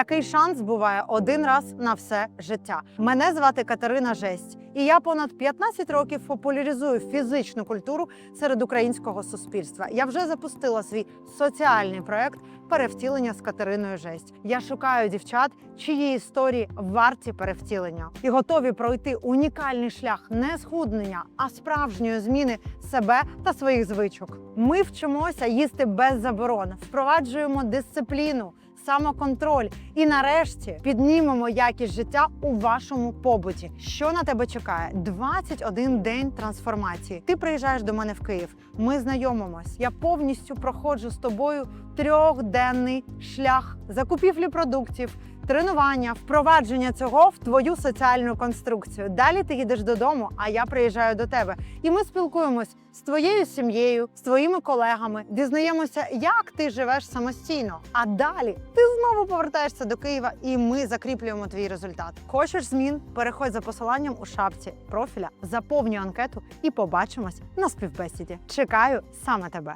Такий шанс буває один раз на все життя. Мене звати Катерина Жесть, і я понад 15 років популяризую фізичну культуру серед українського суспільства. Я вже запустила свій соціальний проект перевтілення з Катериною Жесть. Я шукаю дівчат, чиї історії варті перевтілення, і готові пройти унікальний шлях не схуднення, а справжньої зміни себе та своїх звичок. Ми вчимося їсти без заборон, впроваджуємо дисципліну. Самоконтроль і нарешті піднімемо якість життя у вашому побуті. Що на тебе чекає? 21 день трансформації. Ти приїжджаєш до мене в Київ. Ми знайомимось. Я повністю проходжу з тобою трьохденний шлях закупівлі продуктів, тренування, впровадження цього в твою соціальну конструкцію. Далі ти їдеш додому, а я приїжджаю до тебе. І ми спілкуємось з твоєю сім'єю, з твоїми колегами, дізнаємося, як ти живеш самостійно. А далі ти знову повертаєшся до Києва, і ми закріплюємо твій результат. Хочеш змін? Переходь за посиланням у шапці профіля, заповнюй анкету і побачимось на співбесіді. Чекаю саме тебе.